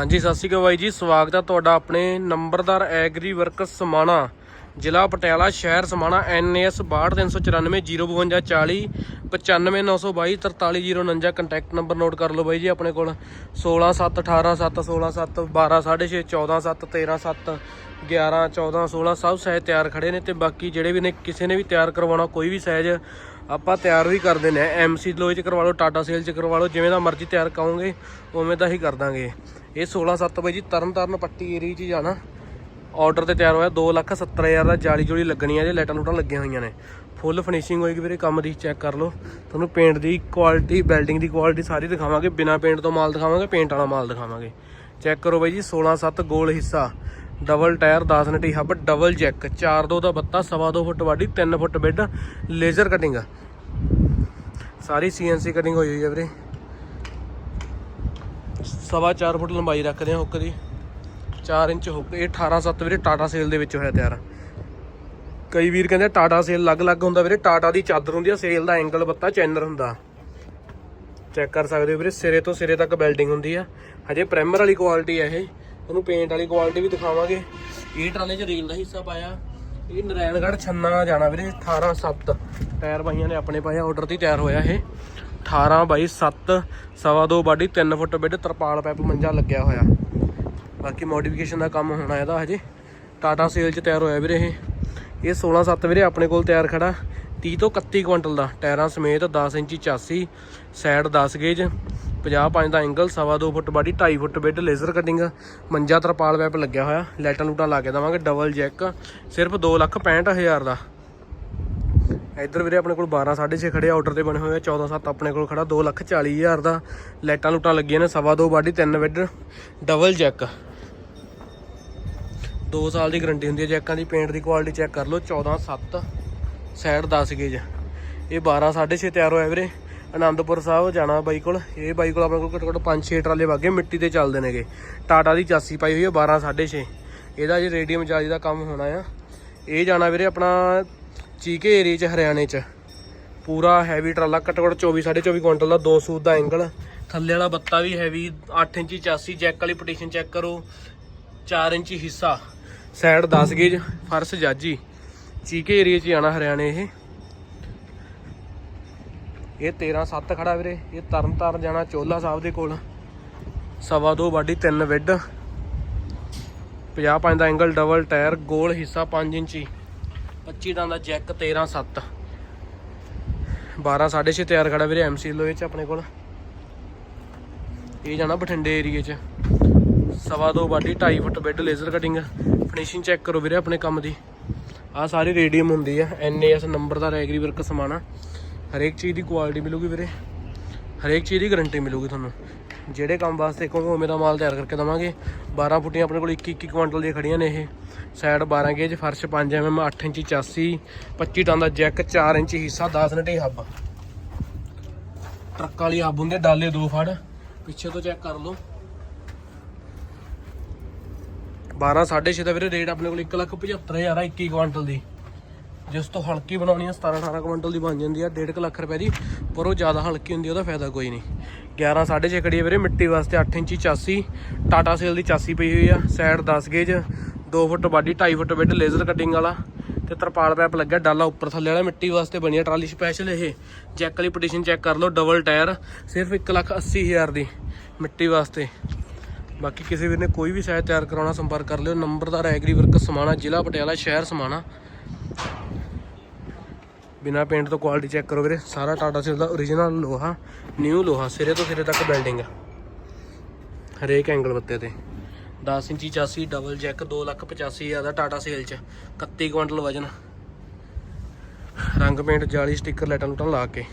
ਹਾਂਜੀ, ਸਤਿ ਸ਼੍ਰੀ ਅਕਾਲ ਬਾਈ ਜੀ। ਸਵਾਗਤ ਹੈ ਤੁਹਾਡਾ ਆਪਣੇ ਨੰਬਰਦਾਰ ਐਗਰੀ ਵਰਕਸ ਸਮਾਣਾ, ਜ਼ਿਲ੍ਹਾ ਪਟਿਆਲਾ, ਸ਼ਹਿਰ Samana NAS 62390540 95922 43049 contact number note ਕਰ ਲਓ ਬਾਈ ਜੀ ਆਪਣੇ ਕੋਲ। 16718 167 12 6 14 7 13 7 11 14 16 ਸਭ ਸਹਿਜ ਤਿਆਰ ਖੜੇ ਨੇ ਤੇ ਬਾਕੀ ਜਿਹੜੇ ਵੀ ਨੇ, ਕਿਸੇ ਨੇ ਵੀ ਤਿਆਰ ਕਰਵਾਉਣਾ, ਕੋਈ ਵੀ ਸਹਿਜ, ਆਪਾਂ ਤਿਆਰ ਵੀ ਕਰ ਕਰਦੇ ਨੇ ਐਮਸੀ ਲੋਏ ਚ ਕਰਵਾ ਲਓ ਟਾਟਾ ਸੇਲ ਚ ਕਰਵਾ ਲਓ, ਜਿਵੇਂ ਦਾ ਮਰਜ਼ੀ ਤਿਆਰ ਕਹੋਗੇ, ਉਵੇਂ ਦਾ ਹੀ ਕਰ ਦਾਂਗੇ। ਇਹ 16 7 ਬਾਈ ਜੀ ਤਰਨ ਤਾਰਨ ਪੱਟੀ ਏਰੀਆ 'ਚ ਜਾਣਾ। ਆਰਡਰ ਤੇ ਤਿਆਰ ਹੋਇਆ 270000 ਦਾ ਜਾਲੀ ਜੋਲੀ ਲੱਗਣੀ ਆ ਜੇ, ਲਾਈਟਾਂ ਲੂਟਾਂ ਲੱਗੀਆਂ ਹੋਈਆਂ ਨੇ। ਫੁੱਲ ਫਿਨਿਸ਼ਿੰਗ ਹੋਏਗੀ ਵੀਰੇ, ਕੰਮ ਦੀ ਚੈੱਕ ਕਰ ਲਓ। ਤੁਹਾਨੂੰ ਪੇਂਟ ਦੀ ਕੁਆਲਿਟੀ ਬਿਲਡਿੰਗ ਦੀ ਕੁਆਲਿਟੀ ਸਾਰੀ ਦਿਖਾਵਾਂਗੇ। ਬਿਨਾ ਪੇਂਟ ਤੋਂ ਮਾਲ ਦਿਖਾਵਾਂਗੇ ਪੇਂਟ ਵਾਲਾ ਮਾਲ ਦਿਖਾਵਾਂਗੇ। ਚੈੱਕ ਕਰੋ ਬਾਈ ਜੀ 16 7 ਗੋਲ ਹਿੱਸਾ। ਡਬਲ ਟਾਇਰ 10 ਨਟੀ ਹੱਬ ਡਬਲ ਜੈਕ 4 2 ਦਾ ਬੱਤਾ, ਸਵਾ 2 ਫੁੱਟ ਵਾਡੀ 3 ਫੁੱਟ ਬੈੱਡ ਲੇਜ਼ਰ ਕਟਿੰਗ ਸਾਰੀ ਸੀਐਨਸੀ ਕਟਿੰਗ ਹੋਈ ਹੋਈ ਹੈ ਵੀਰੇ। ਸਵਾ 4 ਫੁੱਟ ਲੰਬਾਈ ਰੱਖਦੇ ਆ ਹੁੱਕ ਦੀ। 4 ਇੰਚ ਹੁੱਕ, ਇਹ 18 7 ਵੀਰੇ, ਟਾਟਾ ਸੇਲ ਦੇ ਵਿੱਚ ਹੋਇਆ ਤਿਆਰ। ਕਈ ਵੀਰ ਕਹਿੰਦੇ ਟਾਟਾ ਸੇਲ ਅਲੱਗ-ਅਲੱਗ ਹੁੰਦਾ ਵੀਰੇ, ਟਾਟਾ ਦੀ ਚਾਦਰ ਹੁੰਦੀ ਆ, ਸੇਲ ਦਾ ਐਂਗਲ ਬੱਤਾ ਚੈਨਰ ਹੁੰਦਾ। ਚੈੱਕ ਕਰ ਸਕਦੇ ਹੋ ਵੀਰੇ, ਸਿਰੇ ਤੋਂ ਸਿਰੇ ਤੱਕ ਬੈਲਡਿੰਗ ਹੁੰਦੀ ਆ। ਹਜੇ ਪ੍ਰਾਈਮਰ ਵਾਲੀ ਕੁਆਲਿਟੀ ਆ ਇਹ ਤੁਹਾਨੂੰ ਪੇਂਟ ਵਾਲੀ ਕੁਆਲਿਟੀ ਵੀ ਦਿਖਾਵਾਂਗੇ। ਇਹ ਟਰਾਲੇ 'ਚ ਰੀਲ ਦਾ ਹਿੱਸਾ ਪਾਇਆ। ਇਹ ਨਰੈਣਗੜ੍ਹ ਛੰਨਾ ਜਾਣਾ ਵੀਰੇ 18 7 ਟਾਇਰ ਬਾਈਆਂ ਨੇ ਆਪਣੇ ਪਾਇਆ ਆਰਡਰ ਤੇ ਤਿਆਰ ਹੋਇਆ ਇਹ। 18 ਬਾਈ 7 ਸਵਾ 2 ਬਾਡੀ 3 ਫੁੱਟ ਬੈੱਡ, ਤਰਪਾਲ ਪੈਪ ਮੰਜਾ ਲੱਗਿਆ ਹੋਇਆ। ਬਾਕੀ ਮੋਡੀਫਿਕੇਸ਼ਨ ਦਾ ਕੰਮ ਹੋਣਾ ਇਹਦਾ ਹਜੇ। ਟਾਟਾ ਸੇਲ 'ਚ ਤਿਆਰ ਹੋਇਆ ਵੀਰੇ ਇਹ। ਇਹ 16 7 ਵੀਰੇ ਆਪਣੇ ਕੋਲ ਤਿਆਰ ਖੜਾ। 30 ਤੋਂ 31 ਕੁਇੰਟਲ ਦਾ। ਟਾਇਰਾਂ ਸਮੇਤ 10 ਇੰਚੀ ਚਾਸੀ ਸਾਈਡ 10 ਗੇਜ। 50 5 ਦਾ ਐਂਗਲ ਸਵਾ 2 foot body 2.5 foot bed laser cutting ਮੰਜਾ ਤਰਪਾਲ ਵੈਪ ਲੱਗਿਆ ਹੋਇਆ। ਲਾਈਟਾਂ ਲੂਟਾਂ ਲਾ ਕੇ ਦਵਾਂਗੇ ਡਬਲ ਜੈਕ ਸਿਰਫ 2 ਲੱਖ 65000 ਦਾ। ਇੱਧਰ ਵੀਰੇ ਆਪਣੇ ਕੋਲ 12 6.5 ਖੜੇ ਆਰਡਰ ਤੇ ਬਣੇ ਹੋਏ ਆ 14 7 ਆਪਣੇ ਕੋਲ ਖੜਾ 2 ਲੱਖ 40000 ਦਾ। ਲਾਈਟਾਂ ਲੂਟਾਂ ਲੱਗੀਆਂ ਨੇ, ਸਵਾ 2 ਬਾਡੀ 3 ਬੈੱਡ ਡਬਲ ਜੈਕ 2 ਸਾਲ ਦੀ ਗਾਰੰਟੀ ਹੁੰਦੀ ਹੈ ਜੈਕਾਂ ਦੀ ਪੇਂਟ ਦੀ ਕੁਆਲਿਟੀ ਚੈੱਕ ਕਰ ਲਓ 14 7 ਸਾਈਡ 10 ਗੇਜ ਇਹ 12 6.5 ਤਿਆਰ ਹੋਇਆ ਵੀਰੇ। ਆਨੰਦਪੁਰ ਸਾਹਿਬ ਜਾਣਾ ਬਾਈ ਕੋਲ। ਇਹ ਬਾਈ ਕੋਲ ਆਪਣੇ ਕੋਲ ਘੱਟੋ ਘੱਟ 5-6 ਟਰਾਲੇ ਵਾਗੇ, ਮਿੱਟੀ ਤੇ ਚੱਲਦੇ ਨੇਗੇ। ਟਾਟਾ ਦੀ ਚਾਸੀ ਪਾਈ ਹੋਈ ਹੈ 12 6.5 ਇਹਦਾ ਜੇ ਰੇਡੀਅਮ ਚਾਰਜ ਦਾ ਕੰਮ ਹੋਣਾ ਆ। ਇਹ ਜਾਣਾ ਵੀਰੇ ਆਪਣਾ ਚੀਕੇ ਏਰੀਆ 'ਚ, ਹਰਿਆਣੇ 'ਚ। ਪੂਰਾ ਹੈਵੀ ਟਰਾਲਾ, ਘੱਟੋ ਘੱਟ 24 24.5 ਕੁਇੰਟਲ ਦਾ 2 ਸੂਤ ਦਾ ਐਂਗਲ ਥੱਲੇ ਵਾਲਾ ਬੱਤਾ ਵੀ ਹੈਵੀ 8 ਇੰਚੀ ਚਾਸੀ ਜੈਕ ਵਾਲੀ ਪਟੀਸ਼ਨ ਚੈੱਕ ਕਰੋ। 4 ਇੰਚੀ ਹਿੱਸਾ। ਸਾਈਡ 10 ਗੇਜ ਫਰਸ਼ ਜਾਜੀ। ਚੀਕੇ ਏਰੀਆ 'ਚ ਜਾਣਾ ਹਰਿਆਣੇ ਇਹ। ਇਹ 13 7 ਖੜਾ ਵੀਰੇ, ਇਹ ਤਰਨ ਤਾਰਨ ਜਾਣਾ ਚੋਲਾ ਸਾਹਿਬ ਦੇ ਕੋਲ। ਸਵਾ ਦੋ ਬਾਡੀ 3 ਵਿੱਡ 50 5 ਦਾ ਐਂਗਲ ਡਬਲ ਟਾਇਰ ਗੋਲ ਹਿੱਸਾ 5 ਇੰਚੀ। 25 ਦਾ ਦਾ ਜੈਕ 13 7 12 6.5 ਤਿਆਰ ਖੜਾ ਵੀਰੇ ਐਮਸੀ ਲੋਏ ਚ ਆਪਣੇ ਕੋਲ। ਇਹ ਜਾਣਾ ਬਠਿੰਡੇ ਏਰੀਏ ਚ। ਸਵਾ ਦੋ body 2.5 foot bed laser cutting finishing check ਕਰੋ ਵੀਰੇ ਆਪਣੇ ਕੰਮ ਦੀ। ਆ ਸਾਰੀ ਰੇਡੀਅਮ ਹੁੰਦੀ ਆ ਐਨਏਐਸ ਨੰਬਰ ਦਾ ਰੈਗਰੀ ਵਰਕ ਸਮਾਣਾ ਹਰੇਕ ਚੀਜ਼ ਦੀ ਕੁਆਲਿਟੀ ਮਿਲੂਗੀ ਵੀਰੇ। ਹਰੇਕ ਚੀਜ਼ ਦੀ ਗਾਰੰਟੀ ਮਿਲੂਗੀ ਤੁਹਾਨੂੰ। ਜਿਹੜੇ ਕੰਮ ਵਾਸਤੇ ਕਹੋਗੇ ਉਵੇਂ ਦਾ ਮਾਲ ਤਿਆਰ ਕਰਕੇ ਦਵਾਂਗੇ। 12 ਫੁੱਟੀਆਂ ਆਪਣੇ ਕੋਲ 21 21 ਕੁਇੰਟਲ ਦੀਆਂ ਖੜੀਆਂ ਨੇ ਇਹ। ਸਾਈਡ 12 ਗੇਜ, ਫਰਸ਼ 5 ਐਮਐਮ 8 ਇੰਚੀ ਚਾਸੀ 25 ਟਨ ਦਾ ਜੈਕ 4 ਇੰਚੀ ਹਿੱਸਾ 10 ਨਟੇ ਹੱਬ। ਟਰੱਕ ਵਾਲੀ ਹੱਬ ਹੁੰਦੇ ਡਾਲੇ ਦੋ ਫੜ। ਪਿੱਛੇ ਤੋਂ ਚੈੱਕ ਕਰ ਲਓ। 12 6.5 ਦਾ ਵੀਰੇ ਰੇਟ ਆਪਣੇ ਕੋਲ 175000 ਆ 21 ਕੁਇੰਟਲ ਦੀ। ਜਿਸ ਤੋਂ ਹਲਕੀ ਬਣਾਉਣੀ ਆ 17 18 ਕੁਇੰਟਲ ਦੀ ਬਣ ਜਾਂਦੀ ਆ 1.5 ਲੱਖ ਰੁਪਏ ਦੀ। ਪਰ ਉਹ ਜ਼ਿਆਦਾ ਹਲਕੀ ਹੁੰਦੀ ਉਹਦਾ ਫਾਇਦਾ ਕੋਈ ਨਹੀਂ। 11 6.5 ਖੜੀ ਆ ਵੀਰੇ, ਮਿੱਟੀ ਵਾਸਤੇ 8 ਇੰਚੀ ਚਾਸੀ, ਟਾਟਾ ਸੇਲ ਦੀ ਚਾਸੀ ਪਈ ਹੋਈ ਆ, side 10 gauge 2 foot body 2.5 foot bed laser cutting ਵਾਲਾ। ਤੇ ਤਰਪਾਲ ਪੈਪ ਲੱਗਿਆ, ਡਾਲਾ ਉੱਪਰ ਥੱਲੇ ਵਾਲਾ, ਮਿੱਟੀ ਵਾਸਤੇ ਬਣੀ ਆ ਟਰਾਲੀ ਸਪੈਸ਼ਲ ਇਹ। ਚੈੱਕ ਵਾਲੀ ਪਟੀਸ਼ਨ ਚੈੱਕ ਕਰ ਲਓ ਡਬਲ ਟਾਇਰ ਸਿਰਫ 1 ਲੱਖ 80 ਹਜ਼ਾਰ ਦੀ ਮਿੱਟੀ ਵਾਸਤੇ। ਬਾਕੀ ਕਿਸੇ ਵੀਰ ਨੇ ਕੋਈ ਵੀ ਸਾਇਦ ਤਿਆਰ ਕਰਾਉਣਾ, ਸੰਪਰਕ ਕਰ ਲਿਓ। ਨੰਬਰਦਾਰ ਐਗਰੀ ਵਰਕ ਸਮਾਣਾ, ਜ਼ਿਲ੍ਹਾ ਪਟਿਆਲਾ, ਸ਼ਹਿਰ ਸਮਾਣਾ। ਬਿਨਾ ਪੇਂਟ ਤੋਂ ਕੁਆਲਿਟੀ ਚੈੱਕ ਕਰੋ ਵੀਰੇ। ਸਾਰਾ ਟਾਟਾ ਸੇਲ ਦਾ origignal ਲੋਹਾ ਨਿਊ ਲੋਹਾ, ਸਿਰੇ ਤੋਂ ਸਿਰੇ ਤੱਕ ਬਿਲਡਿੰਗ ਹਰੇਕ ਐਂਗਲ ਬੱਤੇ ਤੇ। 10 ਇੰਚੀ ਚਾਸੀ ਡਬਲ ਜੈਕ 285000 ਦਾ ਟਾਟਾ ਸੇਲ ਚ। 31 ਕੁਇੰਟਲ ਵਜਨ। ਰੰਗ ਪੇਂਟ ਜਾਲੀ ਸਟicker ਲਾਈਟਾਂ ਲੂਟਾਂ ਲਾ ਕੇ।